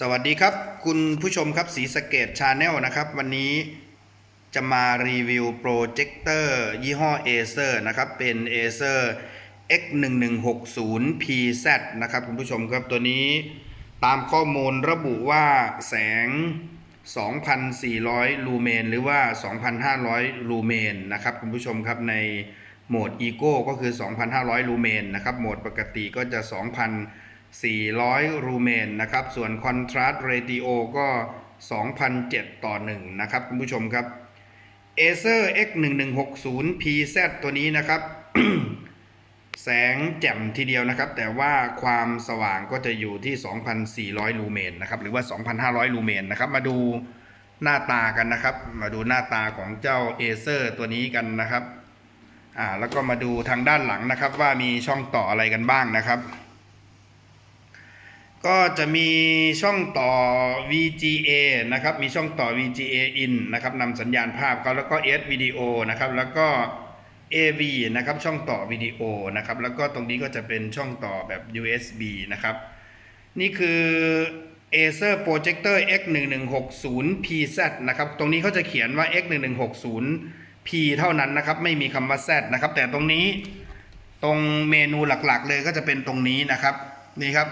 สวัสดีครับ คุณผู้ชมครับสีสเกตชาแนลนะครับ วันนี้จะมารีวิวโปรเจคเตอร์ยี่ห้อ Acer นะครับ เป็น Acer X1160PZ นะครับ คุณผู้ชมครับตัวนี้ตามข้อมูลระบุว่าแสง 2,400 ลูเมน หรือว่า 2,500 ลูเมนนะครับ คุณผู้ชมครับในโหมด Eco ก็คือ 2,500 ลูเมนนะครับโหมดปกติก็จะ 2,400ลูเมนนะครับ ส่วน Contrast Ratio ก็2,007 ต่อ 1 นะครับคุณผู้ชมครับ Acer X1160PZ ตัวนี้นะครับ แสงแจ่มทีเดียวนะครับ แต่ว่าความสว่างก็จะอยู่ที่ 2,400 ลูเมนนะครับ หรือว่า 2,500 ลูเมนนะครับ มาดูหน้าตากันนะครับ มาดูหน้าตาของเจ้า Acer ตัวนี้กันนะครับ อ่า แล้วก็มาดูทางด้านหลังนะครับ ว่ามีช่องต่ออะไรกันบ้างนะครับ ก็จะมีช่องต่อ VGA นะครับ มีช่องต่อ VGA in นะครับนำสัญญาณภาพเขาแล้วก็ S video นะครับ แล้วก็ AV นะครับ ช่องต่อวิดีโอนะครับ แล้วก็ตรงนี้ก็จะเป็นช่องต่อแบบ USB นะครับ นี่คือ Acer Projector X1160PZ นะครับ ตรงนี้เขาจะเขียนว่า X1160P เท่านั้นนะครับ ไม่มีคำว่า Z นะครับ แต่ตรงนี้ตรงเมนูหลักๆเลยก็จะเป็นตรงนี้นะครับ นี่ครับ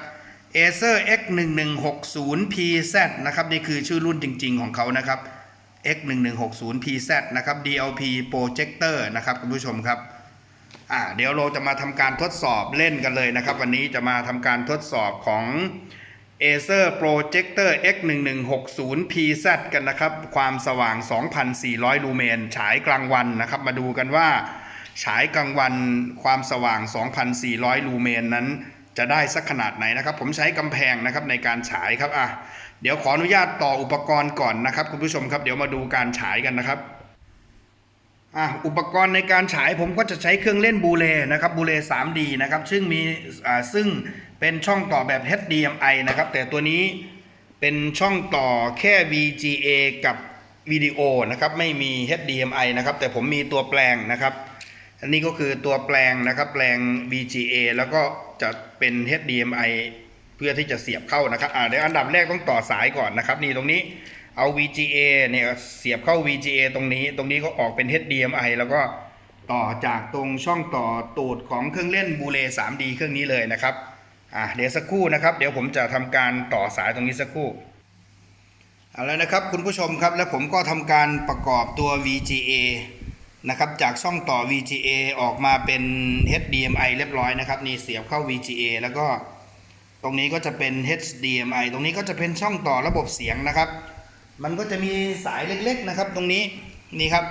Acer X1160PZ นะครับ นี่คือชื่อรุ่นจริง ๆ ของเขานะครับ X1160PZ นะครับ DLP Projector นะครับคุณผู้ชมครับอ่าเดี๋ยวเราจะมาทำการทดสอบเล่นกันเลยนะครับ วันนี้จะมาทำการทดสอบของ Acer Projector X1160PZ กันนะครับ ความสว่าง 2,400 ลูเมน ฉายกลางวันนะครับ มาดูกันว่า ฉายกลางวันความสว่าง 2,400 ลูเมนนั้น จะได้สักขนาดไหนนะครับ ผมใช้กำแพงนะครับในการฉายครับอะเดี๋ยวขออนุญาตต่ออุปกรณ์ก่อนนะครับ คุณผู้ชมครับ เดี๋ยวมาดูการฉายกันนะครับอะอุปกรณ์ในการฉายผมก็จะใช้เครื่องเล่นบูเลนะครับบูเล 3D นะครับซึ่งมีอ่าซึ่งเป็นช่องต่อแบบ HDMI นะครับ แต่ตัวนี้เป็นช่องต่อแค่ VGA กับวิดีโอนะครับ ไม่มี HDMI นะครับ แต่ผมมีตัวแปลงนะครับ อันนี้ก็คือตัวแปลงนะครับแปลง VGA แล้วก็จะเป็น HDMI เพื่อที่จะเสียบเข้านะครับอ่าเดี๋ยวอันดับแรกต้องต่อสายก่อนนะครับ นี่ตรงนี้เอา VGA เนี่ยเสียบเข้า VGA ตรงนี้ ตรงนี้ก็ออกเป็น HDMI แล้วก็ต่อจากตรงช่องต่อตูดของเครื่องเล่นบูเล 3D เครื่องนี้เลยนะครับอ่าเดี๋ยวสักครู่นะครับ เดี๋ยวผมจะทำการต่อสายตรงนี้สักครู่เอาแล้วนะครับคุณผู้ชมครับ แล้วผมก็ทำการประกอบตัว VGA นะครับจากช่องต่อ VGA ออกมาเป็น HDMI เรียบร้อยนะครับนี่เสียบเข้า VGA แล้วก็ตรงนี้ก็จะเป็น HDMI ตรงนี้ก็จะเป็นช่องต่อระบบเสียงนะครับ มันก็จะมีสายเล็กๆนะครับ ตรงนี้นี่ครับ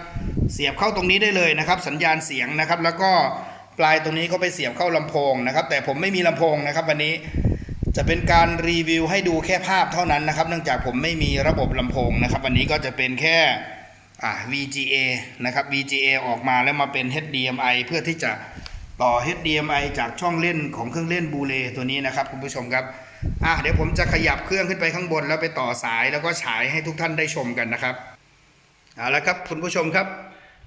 เสียบเข้าตรงนี้ได้เลยนะครับ สัญญาณเสียงนะครับ แล้วก็ปลายตรงนี้ก็ไปเสียบเข้าลำโพงนะครับ แต่ผมไม่มีลำโพงนะครับ วันนี้จะเป็นการรีวิวให้ดูแค่ภาพเท่านั้นนะครับ เนื่องจากผมไม่มีระบบลำโพงนะครับ วันนี้ก็จะเป็นแค่ อ่า VGA นะครับ VGA ออกมาแล้วมาเป็น HDMI เพื่อที่จะต่อ HDMI จากช่องเล่นของเครื่องเล่นบูเลตัวนี้นะครับคุณผู้ชมครับอะเดี๋ยวผมจะขยับเครื่องขึ้นไปข้างบนแล้วไปต่อสายแล้วก็ฉายให้ทุกท่านได้ชมกันนะครับเอาละครับคุณผู้ชมครับ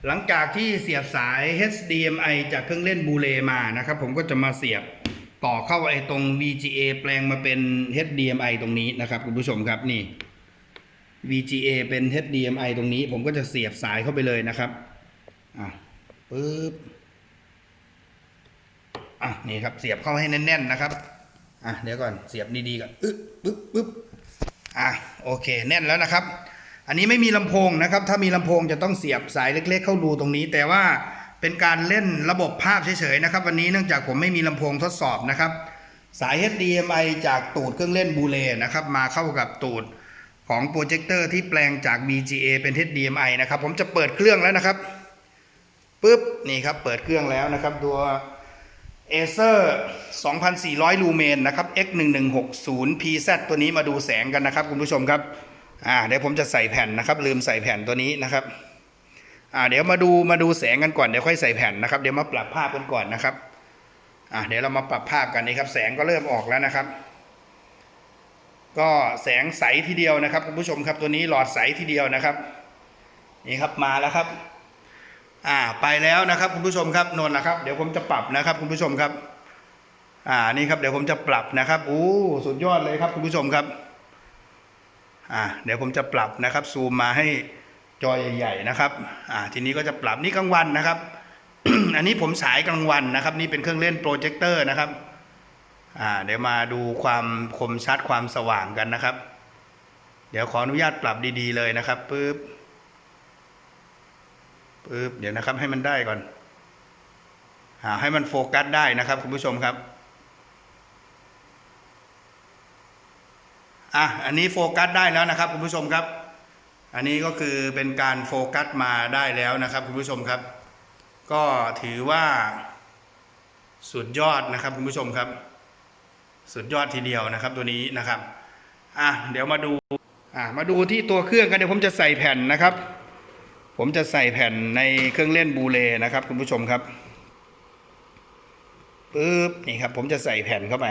หลังจากที่เสียบสาย HDMI จากเครื่องเล่นบูเลมานะครับ ผมก็จะมาเสียบต่อเข้าไอ้ตรง VGA แปลงมาเป็น HDMI ตรงนี้นะครับคุณผู้ชมครับนี่ VGA เป็น HDMI ตรงนี้ ผมก็จะเสียบสายเข้าไปเลยนะครับ อะปึ๊บ อะนี่ครับเสียบเข้าให้แน่นๆนะครับ อะเดี๋ยวก่อนเสียบดีๆก่อนอึ๊บปึ๊บปึ๊บอะโอเคแน่นแล้วนะครับ อันนี้ไม่มีลำโพงนะครับ ถ้ามีลำโพงจะต้องเสียบสายเล็ก ๆ เข้ารูตรงนี้ แต่ว่าเป็นการเล่นระบบภาพเฉยๆนะครับวันนี้เนื่องจากผมไม่มีลำโพงทดสอบนะครับ สาย HDMI จากตูดเครื่องเล่นบูเลนะครับมาเข้ากับตูด ของโปรเจคเตอร์ที่แปลงจาก VGA เป็น HDMI นะครับ ผมจะเปิดเครื่องแล้วนะครับปุ๊บนี่ครับเปิดเครื่องแล้วนะครับตัว Acer 2400ลูเมนนะครับ X1160PZ ตัวนี้มาดูแสงกันนะครับคุณผู้ชมครับอ่าเดี๋ยวผมจะใส่แผ่นนะครับ ลืมใส่แผ่นตัวนี้นะครับอ่าเดี๋ยวมาดูมาดูแสงกันก่อนเดี๋ยวค่อยใส่แผ่นนะครับเดี๋ยวมาปรับภาพกันก่อนนะครับอ่าเดี๋ยวเรามาปรับภาพกันนี่ครับแสงก็เริ่มออกแล้วนะครับ ก็แสงใสทีเดียวนะครับคุณผู้ชมครับตัวนี้หลอดใสทีเดียวนะครับ นี่ครับมาแล้วครับ อ่าไปแล้วนะครับคุณผู้ชมครับนนท์นะครับ เดี๋ยวผมจะปรับนะครับคุณผู้ชมครับ อ่านี่ครับเดี๋ยวผมจะปรับนะครับโอ้สุดยอดเลยครับคุณผู้ชมครับ อ่าเดี๋ยวผมจะปรับนะครับซูมมาให้จอใหญ่ๆนะครับ อ่าทีนี้ก็จะปรับนี่กลางวันนะครับ อันนี้ผมฉายกลางวันนะครับ นี่เป็นเครื่องเล่นโปรเจคเตอร์นะครับ เดี๋ยวมาดูความคมชัดความสว่างกันนะครับ เดี๋ยวขออนุญาตปรับดีๆเลยนะครับปึ๊บปึ๊บเดี๋ยวนะครับให้มันได้ก่อนอ่าให้มันโฟกัสได้นะครับคุณผู้ชมครับอะอันนี้โฟกัสได้แล้วนะครับคุณผู้ชมครับ อันนี้ก็คือเป็นการโฟกัสมาได้แล้วนะครับคุณผู้ชมครับ ก็ถือว่าสุดยอดนะครับคุณผู้ชมครับ สุดยอดทีเดียวนะครับตัวนี้นะครับอะเดี๋ยวมาดูอะมาดูที่ตัวเครื่องกันเดี๋ยวผมจะใส่แผ่นนะครับ ผมจะใส่แผ่นในเครื่องเล่นบูเลนะครับคุณผู้ชมครับปึ๊บนี่ครับ ผมจะใส่แผ่นเข้าไป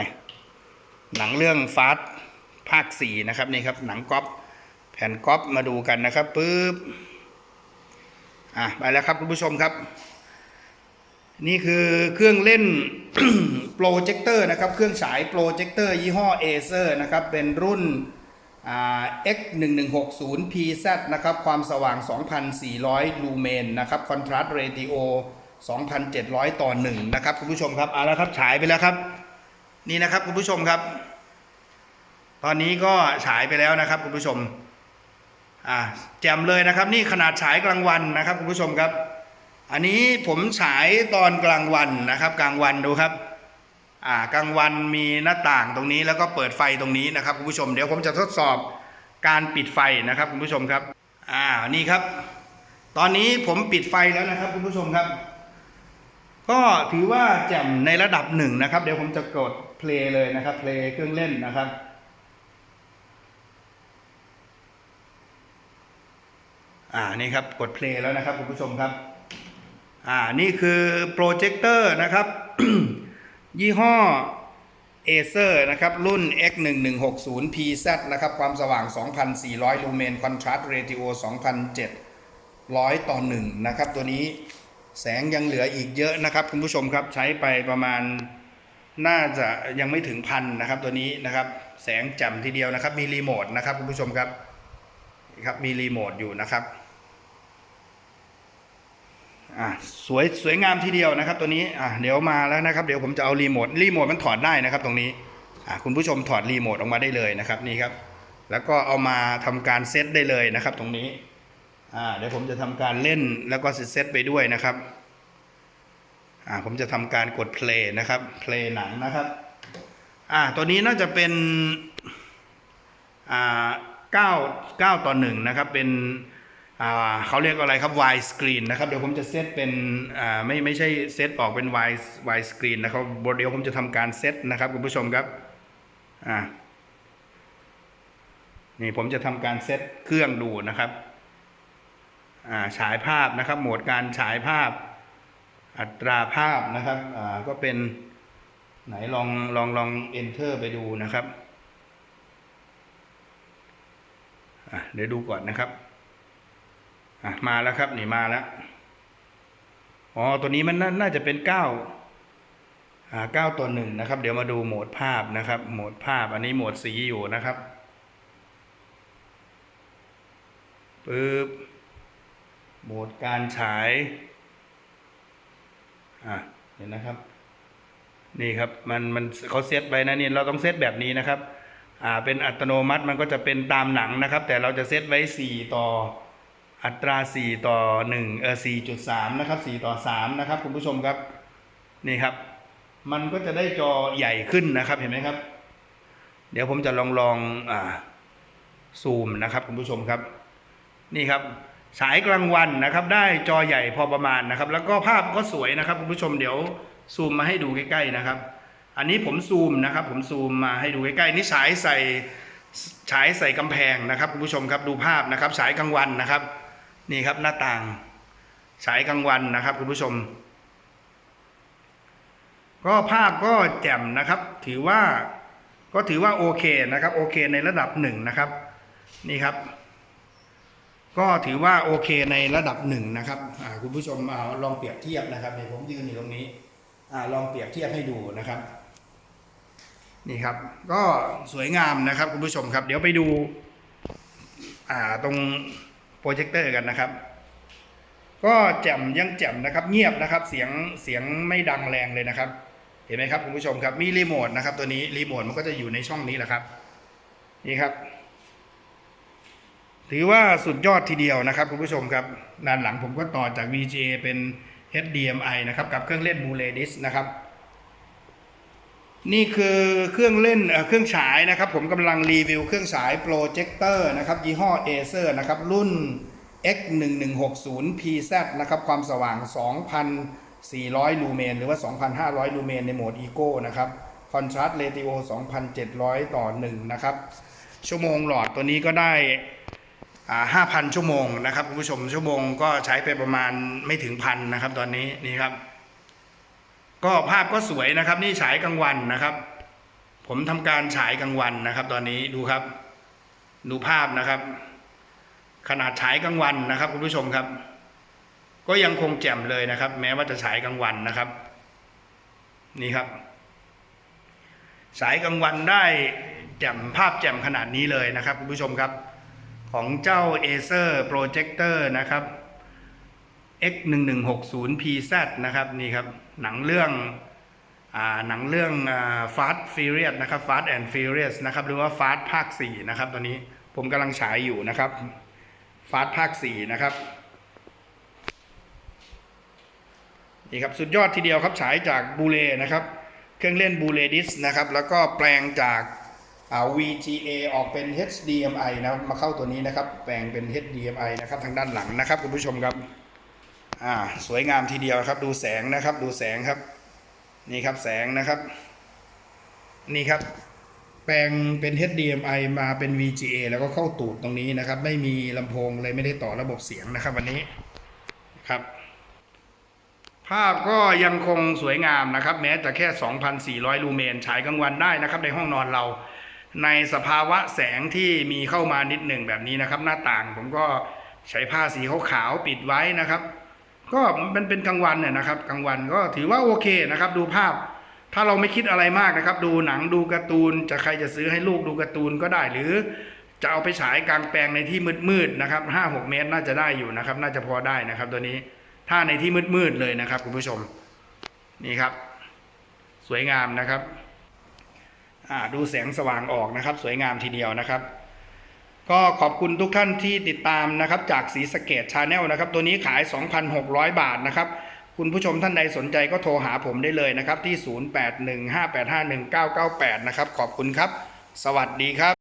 หนังเรื่องฟาสภาคสี่นะครับนี่ครับหนังก๊อปแผ่นก๊อปมาดูกันนะครับปึ๊บอะไปแล้วครับคุณผู้ชมครับ นี่คือเครื่องเล่น โปรเจคเตอร์นะครับ เครื่องฉายโปรเจคเตอร์ยี่ห้อเอเซอร์นะครับ เป็นรุ่นอ่า X1160 PZ นะครับ ความสว่าง 2,400 ลูเมนนะครับ คอนทราสต์เรติโอ 2,700 ต่อ 1 นะครับ คุณผู้ชมครับ เอาละครับ ฉายไปแล้วครับ นี่นะครับคุณผู้ชมครับ ตอนนี้ก็ฉายไปแล้วนะครับคุณผู้ชม อ่า แจ่มเลยนะครับ นี่ขนาดฉายกลางวันนะครับคุณผู้ชมครับอันนี้ผมฉายตอนกลางวันนะครับ กลางวันดูครับ กลางวันมีหน้าต่างตรงนี้แล้วก็เปิดไฟตรงนี้นะครับคุณผู้ชมเดี๋ยวผมจะทดสอบการปิดไฟนะครับคุณผู้ชมครับอ่านี่ครับ ตอนนี้ผมปิดไฟแล้วนะครับคุณผู้ชมครับ ก็ถือว่าแจ่มในระดับหนึ่งนะครับ เดี๋ยวผมจะกดเพลย์เลยนะครับเพลย์เครื่องเล่นนะครับอ่านี่ครับกดเพลย์แล้วนะครับคุณผู้ชมครับอ่านี่คือโปรเจคเตอร์นะครับ ยี่ห้อเอเซอร์นะครับ รุ่น X1160 PZ นะครับ ความสว่าง 2,400 ลูเมนคอนทราสต์เรติโอ2,700 ต่อ1นะครับ ตัวนี้แสงยังเหลืออีกเยอะนะครับ คุณผู้ชมครับใช้ไปประมาณน่าจะยังไม่ถึงพันนะครับ ตัวนี้นะครับ แสงจ่มทีเดียวนะครับ มีรีโมทนะครับ คุณผู้ชมครับนะครับมีรีโมทอยู่นะครับ อ่าสวยสวยงามทีเดียวนะครับ ตัวนี้อ่าเดี๋ยวมาแล้วนะครับ เดี๋ยวผมจะเอารีโมทรีโมทมันถอดได้นะครับ ตรงนี้อ่าคุณผู้ชมถอดรีโมทออกมาได้เลยนะครับนี่ครับ แล้วก็เอามาทำการเซตได้เลยนะครับ ตรงนี้อ่าเดี๋ยวผมจะทำการเล่นแล้วก็เซตไปด้วยนะครับอ่าผมจะทำการกดเพลย์นะครับเพลย์หนังนะครับอ่าตัวนี้น่าจะเป็นอ่าเก้าเก้าต่อหนึ่งนะครับเป็น เขาเรียกอะไรครับ wide screen นะครับเดี๋ยวผมจะเซตเป็นไม่ไม่ใช่เซตออกเป็น wide wide screen นะครับเดี๋ยวผมจะทำการเซตนะครับคุณผู้ชมครับอ่านี่ผมจะทำการเซตเครื่องดูนะครับอ่าฉายภาพนะครับ โหมดการฉายภาพ อัตราภาพนะครับอ่าก็เป็นไหนลองลองลอง enter ไปดูนะครับเดี๋ยวดูก่อนนะครับ อะมาแล้วครับนี่มาแล้วอ๋อตัวนี้มันนาน่าจะเป็นเก้าอ่าเก้าตัวหนึ่งนะครับ เดี๋ยวมาดูโหมดภาพนะครับ โหมดภาพอันนี้โหมดสีอยู่นะครับปึ๊บโหมดการฉายอะเห็นนะครับ นี่ครับมันมันเขาเซตไว้นะนี่เราต้องเซตแบบนี้นะครับ อ่าเป็นอัตโนมัติมันก็จะเป็นตามหนังนะครับ แต่เราจะเซตไว้สี่ต่อ อัตรา 4 ต่อ1เออ4.3 นะครับ 4 ต่อ 3 นะครับ คุณผู้ชมครับ นี่ครับ มันก็จะได้จอใหญ่ขึ้นนะครับ เห็นไหมครับ เดี๋ยวผมจะลองลองอ่าซูมนะครับคุณผู้ชมครับ นี่ครับฉายกลางวันนะครับ ได้จอใหญ่พอประมาณนะครับ แล้วก็ภาพก็สวยนะครับคุณผู้ชมเดี๋ยวซูมมาให้ดูใกล้ๆนะครับ อันนี้ผมซูมนะครับ ผมซูมมาให้ดูใกล้ๆนี่ฉายใส่ฉายใส่กำแพงนะครับคุณผู้ชมครับดูภาพนะครับฉายกลางวันนะครับ นี่ครับหน้าต่างฉายกลางวันนะครับคุณผู้ชม ก็ภาพก็แจ่มนะครับ ถือว่าก็ถือว่าโอเคนะครับโอเคในระดับหนึ่งนะครับ นี่ครับ ก็ถือว่าโอเคในระดับหนึ่งนะครับคุณผู้ชมอลองเปรียบเทียบนะครับเนี่ยผมยืนอยู่ตรงนี้อลองเปรียบเทียบให้ดูนะครับ นี่ครับ ก็สวยงามนะครับคุณผู้ชมครับ เดี๋ยวไปดู อ่าตรง โปรเจคเตอร์กันนะครับ ก็แจ่มยังแจ่มนะครับ เงียบนะครับ เสียงเสียงไม่ดังแรงเลยนะครับ เห็นไหมครับคุณผู้ชมครับมีรีโมทนะครับ ตัวนี้รีโมทมันก็จะอยู่ในช่องนี้แหละครับ นี่ครับ ถือว่าสุดยอดทีเดียวนะครับคุณผู้ชมครับด้านหลังผมก็ต่อจาก VGA เป็น HDMI นะครับกับเครื่องเล่น Blu-ray Disc นะครับ นี่คือเครื่องเล่นเครื่องฉายนะครับ ผมกำลังรีวิวเครื่องฉายโปรเจคเตอร์นะครับ ยี่ห้อ Acer นะครับ รุ่น X1160PZ นะครับ ความสว่าง 2,400 ลูเมน หรือว่า 2,500 ลูเมนในโหมด Eco นะครับ Contrast Ratio 2,700 ต่อ 1 นะครับ ชั่วโมงหลอดตัวนี้ก็ได้5,000 ชั่วโมงนะครับคุณผู้ชมชั่วโมงก็ใช้ไปประมาณไม่ถึงพันนะครับ ตอนนี้นี่ครับ ก็ภาพก็สวยนะครับ นี่ฉายกลางวันนะครับ ผมทำการฉายกลางวันนะครับ ตอนนี้ดูครับ ดูภาพนะครับ ขนาดฉายกลางวันนะครับคุณผู้ชมครับ ก็ยังคงแจ่มเลยนะครับ แม้ว่าจะฉายกลางวันนะครับ นี่ครับ ฉายกลางวันได้แจ่มภาพแจ่มขนาดนี้เลยนะครับคุณผู้ชมครับ ของเจ้า Acer Projector นะครับ X1160PZ นะครับนี่ครับหนังเรื่องอหนังเรื่อง Fast Furious นะครับ Fast and Furious นะครับหรือว่า Fast ภาค 4 นะครับตอนนี้ผมกำลังฉายอยู่นะครับ Fast ภาค 4 นะครับนี่ครับสุดยอดทีเดียวครับฉายจากบูเลนะครับเครื่องเล่นบูเลดิสนะครับแล้วก็แปลงจากา VGA ออกเป็น HDMI นะมาเข้าตัวนี้นะครับ แปลงเป็น HDMI นะครับทางด้านหลังนะครับคุณผู้ชมครับ อ่าสวยงามทีเดียวครับ ดูแสงนะครับ ดูแสงครับ นี่ครับแสงนะครับ นี่ครับ แปลงเป็น HDMI มาเป็น VGA แล้วก็เข้าตูดตรงนี้นะครับ ไม่มีลำโพงเลยไม่ได้ต่อระบบเสียงนะครับ วันนี้ครับ ภาพก็ยังคงสวยงามนะครับ แม้แต่แค่ 2,400 ลูเมนฉายกลางวันได้นะครับ ในห้องนอนเราในสภาวะแสงที่มีเข้ามานิดหนึ่งแบบนี้นะครับ หน้าต่างผมก็ใช้ผ้าสีขาวๆปิดไว้นะครับ ก็มันเป็นกลางวันเนี่ยนะครับกลางวันก็ถือว่าโอเคนะครับ ดูภาพ ถ้าเราไม่คิดอะไรมากนะครับ ดูหนังดูการ์ตูน จะใครจะซื้อให้ลูกดูการ์ตูนก็ได้หรือ จะเอาไปฉายกลางแปลงในที่มืดๆนะครับห้าหกเมตรน่าจะได้อยู่นะครับ น่าจะพอได้นะครับ ตัวนี้ถ้าในที่มืดๆเลยนะครับคุณผู้ชมนี่ครับ สวยงามนะครับดูแสงสว่างออกนะครับ สวยงามทีเดียวนะครับ ก็ขอบคุณทุกท่านที่ติดตามนะครับจากสีสเกตชาแนลนะครับ ตัวนี้ขาย 2,600 บาทนะครับ คุณผู้ชมท่านใดสนใจก็โทรหาผมได้เลยนะครับ ที่ 0815851998 นะครับ ขอบคุณครับ สวัสดีครับ